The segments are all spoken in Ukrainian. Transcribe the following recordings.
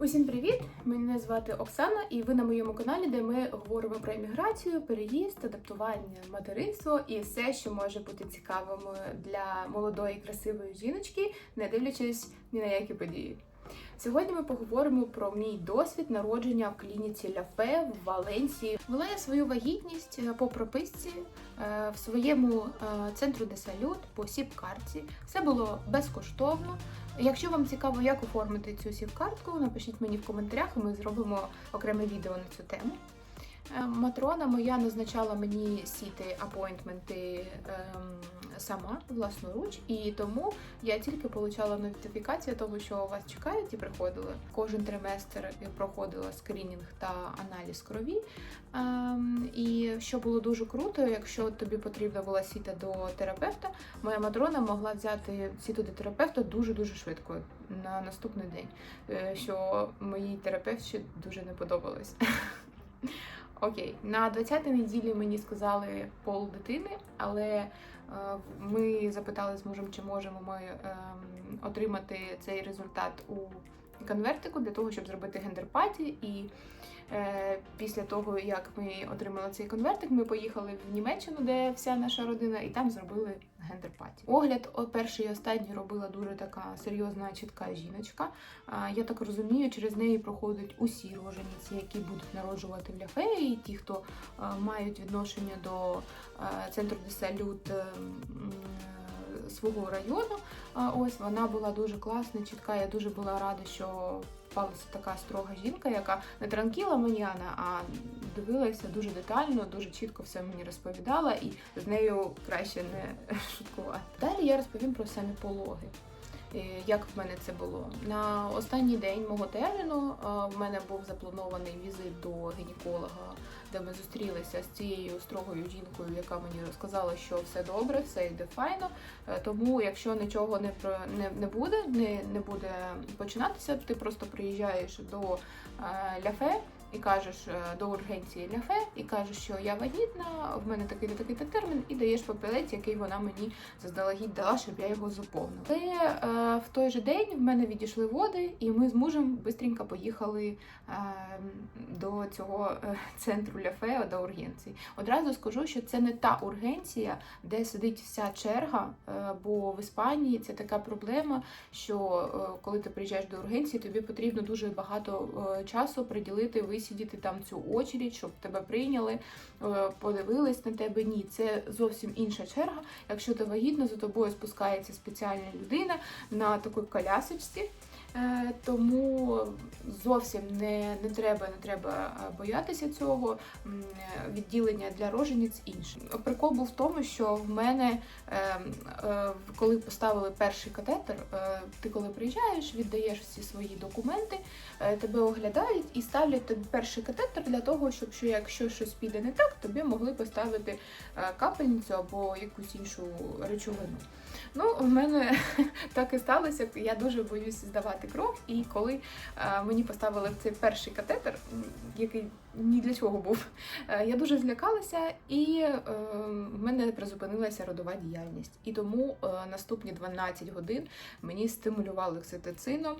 Усім привіт! Мене звати Оксана, і ви на моєму каналі, де ми говоримо про імміграцію, переїзд, адаптування, материнство і все, що може бути цікавим для молодої красивої жіночки, не дивлячись ні на які події. Сьогодні ми поговоримо про мій досвід народження в клініці Ляфе в Валенсії. Вела я свою вагітність е, по прописці е, в своєму е, центру де салют по сіп-картці. Все було безкоштовно. Якщо вам цікаво, як оформити цю сіп-картку, напишіть мені в коментарях, і ми зробимо окреме відео на цю тему. Е, Матрона моя назначала мені сіти апойнтменти ем, сама власноруч, і тому я тільки отримала нотифікацію того, що вас чекають, і приходили. Кожен триместр проходила скринінг та аналіз крові. Ем, і що було дуже круто, якщо тобі потрібна була сіта до терапевта, моя матрона могла взяти сіту до терапевта дуже дуже швидко на наступний день, е, що моїй терапевтці дуже не подобалось. Окей, на 20-й неділі мені сказали пол дитини, але е, ми запитали з мужем, чи можемо ми е, отримати цей результат у конвертику для того, щоб зробити гендерпаті. І е, після того, як ми отримали цей конвертик, ми поїхали в Німеччину, де вся наша родина, і там зробили гендерпаті. Огляд перший і останній робила дуже така серйозна, чітка жіночка. А, Я так розумію, через неї проходять усі рожениці, які будуть народжувати в ляфе, і ті, хто а, мають відношення до а, центру де салют. е, Свого району, ось вона була дуже класна, чітка. Я дуже була рада, що впалася така строга жінка, яка не транкіла мені, а дивилася дуже детально, дуже чітко все мені розповідала, і з нею краще не шуткувати. Далі я розповім про самі пологи. Е, Як в мене це було на останній день мого терміну? е, В мене був запланований візит до гінеколога, де ми зустрілися з цією строгою жінкою, яка мені розказала, що все добре, все йде файно. Е, Тому, якщо нічого не про не, не буде, не, не буде починатися, ти просто приїжджаєш до ляфе. І кажеш е, до ургенції ляфе, і кажеш, що я вагітна, в мене такий такий термін, і даєш папірець, який вона мені заздалегідь дала, щоб я його заповнила. Але е, в той же день в мене відійшли води, і ми з мужем швидко поїхали е, до цього е, центру ляфе, до ургенції. Одразу скажу, що це не та ургенція, де сидить вся черга, е, бо в Іспанії це така проблема, що е, коли ти приїжджаєш до ургенції, тобі потрібно дуже багато е, часу приділити, висидіти там цю очередь, щоб тебе прийняли, е, подивились на тебе. Ні, це зовсім інша черга. Якщо ти вагітна, за тобою спускається спеціальна людина на такій колясочці. Е, Тому зовсім не, не треба не треба е, боятися цього. Е, Відділення для рожениць інше. Прикол був в тому, що в мене, е, е, коли поставили перший катетер, ти коли приїжджаєш, віддаєш всі свої документи, тебе оглядають і ставлять тобі перший катетер для того, щоб що якщо щось піде не так, тобі могли поставити капельницю або якусь іншу речовину. Ну, в мене так і сталося. Я дуже боюсь здавати кров, і коли е, мені поставили цей перший катетер, який ні для чого був, е, я дуже злякалася, і е, в мене призупинилася родова діяльність. І тому наступні 12 годин мені стимулювали окситоцином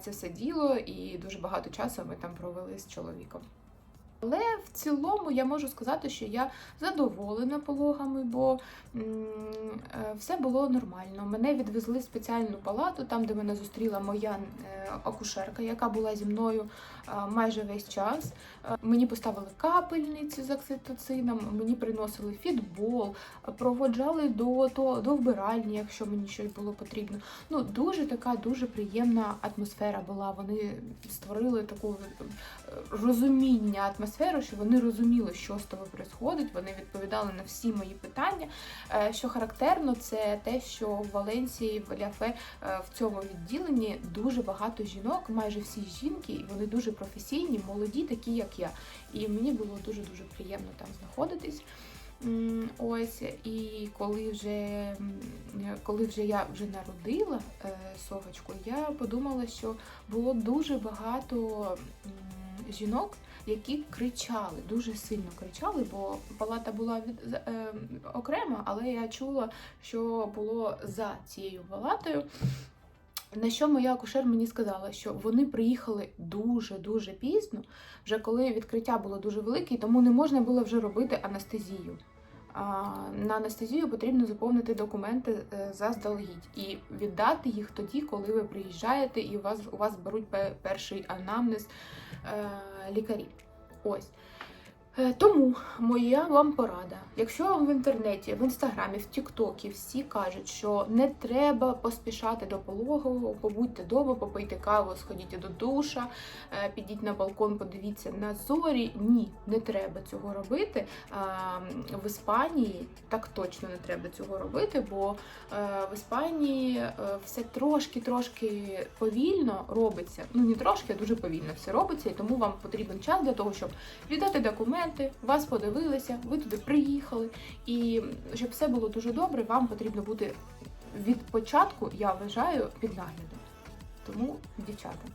це все діло, і дуже багато часу ми там провели з чоловіком. Але в цілому я можу сказати, що я задоволена пологами, бо е, все було нормально. Мене відвезли в спеціальну палату, там, де мене зустріла моя е, акушерка, яка була зі мною е, майже весь час. Мені поставили капельницю з окситоцином, мені приносили фітбол, проводжали до, до, до вбиральні, якщо мені щось було потрібно. Ну, дуже така дуже приємна атмосфера була. Вони створили таку розуміння атмосферу, що вони розуміли, що з тобою відбувається, вони відповідали на всі мої питання. Е, Що характерно, це те, що в Валенції, в Ляфе е, в цьому відділенні дуже багато жінок, майже всі жінки, і вони дуже професійні, молоді, такі як я. І мені було дуже дуже приємно там знаходитись. Ось і коли вже коли вже я вже народила е, совочку, я подумала, що було дуже багато жінок, які кричали, дуже сильно кричали, бо палата була від е, окрема, але я чула, що було за цією палатою. На що моя акушер мені сказала, що вони приїхали дуже-дуже пізно, вже коли відкриття було дуже велике, тому не можна було вже робити анестезію. На анестезію потрібно заповнити документи е, заздалегідь і віддати їх тоді, коли ви приїжджаєте, і у вас у вас беруть перший анамнез е, лікарі. Ось. Е, Тому моя вам порада. Якщо вам в інтернеті, в інстаграмі, в Тіктокі всі кажуть, що не треба поспішати до пологового, побудьте вдома, попийте каву, сходіть до душа, е, підіть на балкон, подивіться на зорі. Ні, не треба цього робити. В Іспанії так точно не треба цього робити, бо е, в Іспанії е, все трошки-трошки повільно робиться. Ну не трошки, а дуже повільно все робиться, і тому вам потрібен час для того, щоб віддати документи, вас подивилися, ви туди приїхали. І щоб все було дуже добре, вам потрібно бути від початку, я вважаю, під наглядом. Тому, дівчата,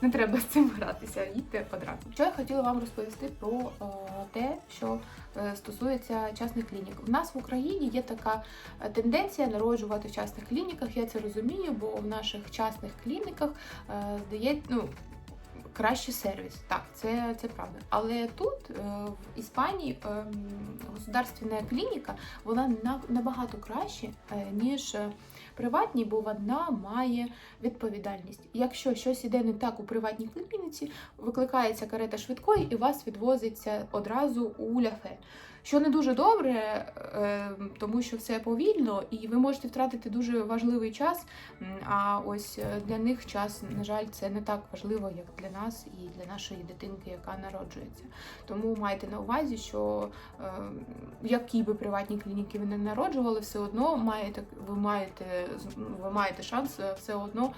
не треба з цим гратися, їдьте одразу. Що я хотіла вам розповісти про е, те, що е, стосується частних клінік. У нас в Україні є така е, тенденція народжувати в частних клініках. Я це розумію, бо в наших частних клініках здається, ну. Кращий сервіс, так, це, це правда. Але тут, е, в Іспанії, е, государственна клініка, вона на- набагато краще, е, ніж е, приватні, бо вона має відповідальність. Якщо щось іде не так у приватній клініці, викликається карета швидкої і вас відвозиться одразу у ляфе. Що не дуже добре, е, тому що все повільно, і ви можете втратити дуже важливий час. А ось е, для них час, на жаль, це не так важливо, як для нас і для нашої дитинки, яка народжується. Тому майте на увазі, що е, які би приватні клініки ви не народжували, все одно маєте ви маєте ви маєте шанс все одно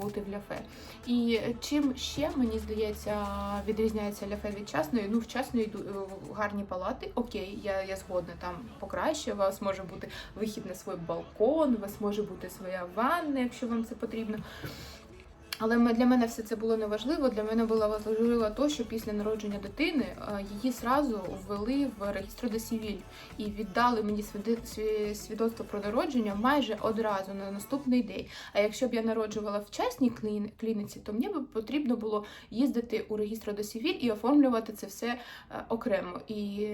бути в ляфе. І чим ще мені здається відрізняється ляфе від частної? Ну, в частної гарні палати. Окей, я, я згодна там покраще. У вас може бути вихід на свій балкон, у вас може бути своя ванна, якщо вам це потрібно. Але для мене все це було неважливо. Для мене було важливо те, що після народження дитини е, її зразу ввели в реєстр до Сівіль і віддали мені свідоцтво про народження майже одразу на наступний день. А якщо б я народжувала в частній клініці, то мені б потрібно було їздити у реєстр до Сівіль і оформлювати це все е, окремо. І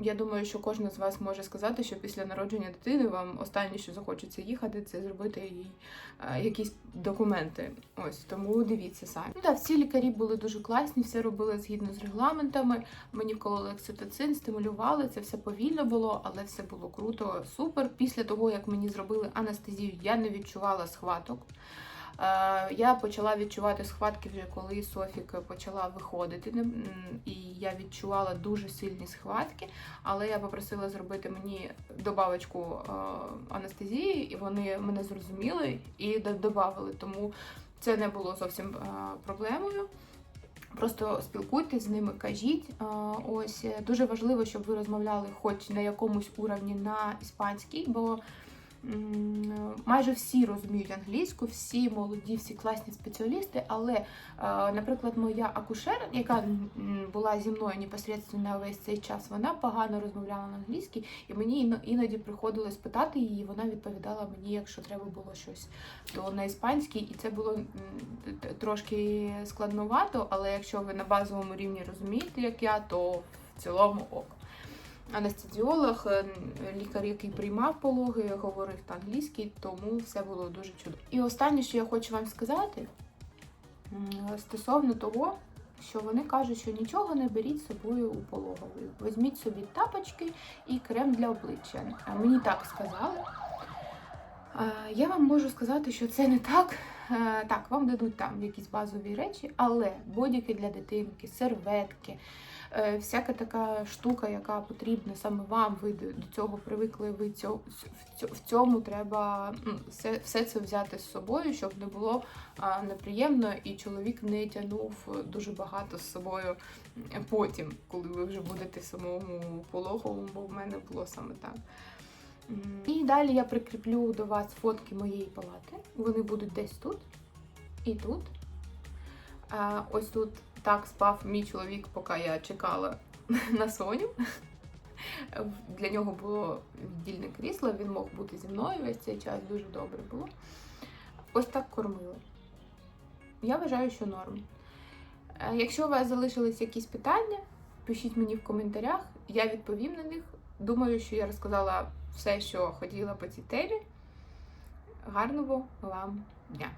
я думаю, що кожен з вас може сказати, що після народження дитини вам останнє, що захочеться їхати, це зробити їй е, якісь документи. Ось тому дивіться самі. Ну так, всі лікарі були дуже класні, все робили згідно з регламентами. Мені вкололи окситоцин, стимулювали, це все повільно було, але все було круто, супер. Після того, як мені зробили анестезію, я не відчувала схваток. Е, Я почала відчувати схватки вже коли Софік почала виходити, і я відчувала дуже сильні схватки, але я попросила зробити мені добавочку е, анестезії, і вони мене зрозуміли і додавали. Тому це не було зовсім е, проблемою. Просто спілкуйтесь з ними, кажіть. Е, Ось дуже важливо, щоб ви розмовляли хоч на якомусь уровні на іспанській, бо майже всі розуміють англійську, всі молоді, всі класні спеціалісти. Але, е, наприклад, моя акушер, яка була зі мною непосередньо весь цей час, вона погано розмовляла на англійській, і мені іноді приходилось питати її. Вона відповідала мені, якщо треба було щось, то на іспанській, і це було трошки складновато. Але якщо ви на базовому рівні розумієте, як я, то в цілому ок. Анестезіолог, е, лікар, який приймав пологи, говорив англійський, тому все було дуже чудово. І останнє, що я хочу вам сказати, стосовно того, що вони кажуть, що нічого не беріть з собою у пологову. Візьміть собі тапочки і крем для обличчя. Мені так сказали. Я вам можу сказати, що це не так. Так, вам дадуть там якісь базові речі, але бодіки для дитинки, серветки, всяка така штука, яка потрібна саме вам, ви до цього привикли, ви цьо- в цьому треба все, все це взяти з собою, щоб не було неприємно, і чоловік не тягнув дуже багато з собою потім, коли ви вже будете в самому пологовому, бо в мене було саме так. І далі я прикріплю до вас фотки моєї палати. Вони будуть десь тут і тут. Ось тут так спав мій чоловік, поки я чекала на Соню. Для нього було віддільне крісло, він мог бути зі мною весь цей час, дуже добре було. ось так кормили. Я вважаю, що норм. Е, Якщо у вас залишились якісь питання, пишіть мені в коментарях, я відповім на них. Думаю, що я розказала все, що хотіла по цій темі. Гарного вам дня!